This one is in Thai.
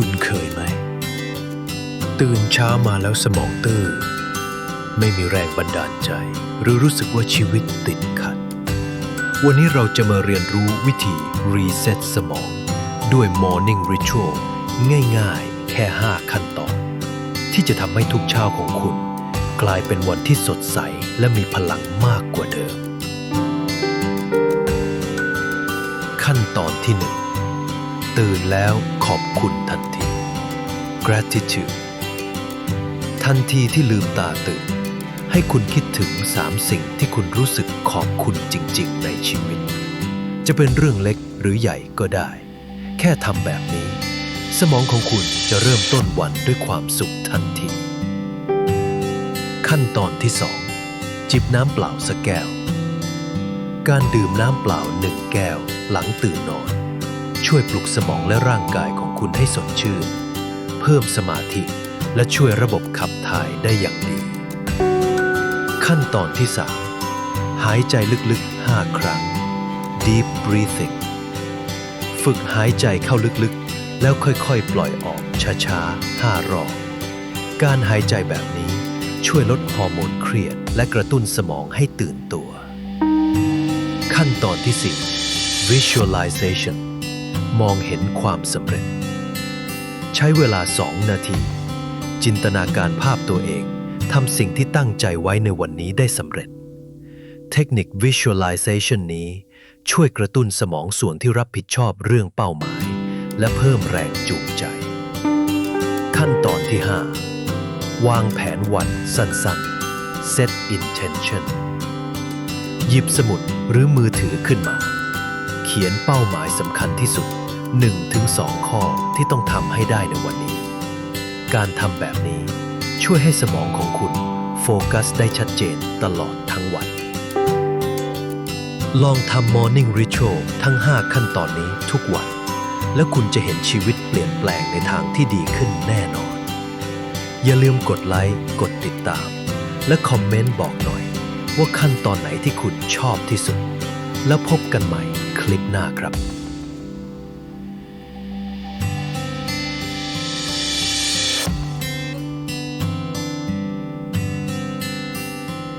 คุณเคยไหม ตื่นเช้ามาแล้วสมองตื้อไม่มีแรงบันดาลใจ หรือรู้สึกว่าชีวิตติดขัด วันนี้เราจะมาเรียนรู้วิธีรีเซ็ตสมอง ด้วย Morning Ritual ง่ายๆ แค่ 5 ขั้นตอน ที่จะทำให้ทุกเช้าของคุณ กลายเป็นวันที่สดใสและมีพลังมากกว่าเดิม ขั้นตอนที่หนึ่งตื่นแล้วขอบคุณทันที gratitude ทันทีที่ลืมตาตื่น ให้คุณคิดถึงสามสิ่งที่คุณรู้สึกขอบคุณจริง ๆ ในชีวิต จะเป็นเรื่องเล็กหรือใหญ่ก็ได้ แค่ทำแบบนี้ สมองของคุณจะเริ่มต้นวันด้วยความสุขทันที ขั้นตอนที่2จิบน้ำเปล่าสักแก้ว การดื่มน้ำเปล่าหนึ่งแก้วหลังตื่นนอน ช่วยปลุกสมองและร่างกายของคุณให้สดชื่น พิ่มสมาธิ และช่วยระบบขับถ่ายได้อย่างดี ขั้นตอนที่ 3 หายใจลึกๆ 5 ครั้ง deep breathing ฝึกหายใจเข้าลึกๆ แล้วค่อยๆ ปล่อยออกช้าๆ5รอบการหายใจแบบนี้ช่วยลดฮอร์โมนเครียด และกระตุ้นสมองให้ตื่นตัว ขั้นตอนที่ 4 visualization มองเห็นความสำเร็จ ใช้เวลา2นาที จินตนาการภาพตัวเองทำสิ่งที่ตั้งใจไว้ในวันนี้ได้สำเร็จ เทคนิค visualization นี้ ช่วยกระตุ้นสมองส่วนที่รับผิดชอบเรื่องเป้าหมาย และเพิ่มแรงจูงใจ ขั้นตอนที่ 5 วางแผนวันสั้นๆ set intention หยิบสมุดหรือมือถือขึ้นมา เขียนเป้าหมายสำคัญที่สุด 1-2 ข้อที่ต้องทำให้ได้ในวันนี้ การทำแบบนี้ช่วยให้สมองของคุณโฟกัสได้ชัดเจนตลอดทั้งวัน ลองทำ Morning Ritual ทั้ง 5 ขั้นตอนนี้ทุกวัน แล้วคุณจะเห็นชีวิตเปลี่ยนแปลงในทางที่ดีขึ้นแน่นอน อย่าลืมกดไลค์ กดติดตาม และคอมเมนต์บอกหน่อย ว่าขั้นตอนไหนที่คุณชอบที่สุด แล้วพบกันใหม่คลิปหน้าครับ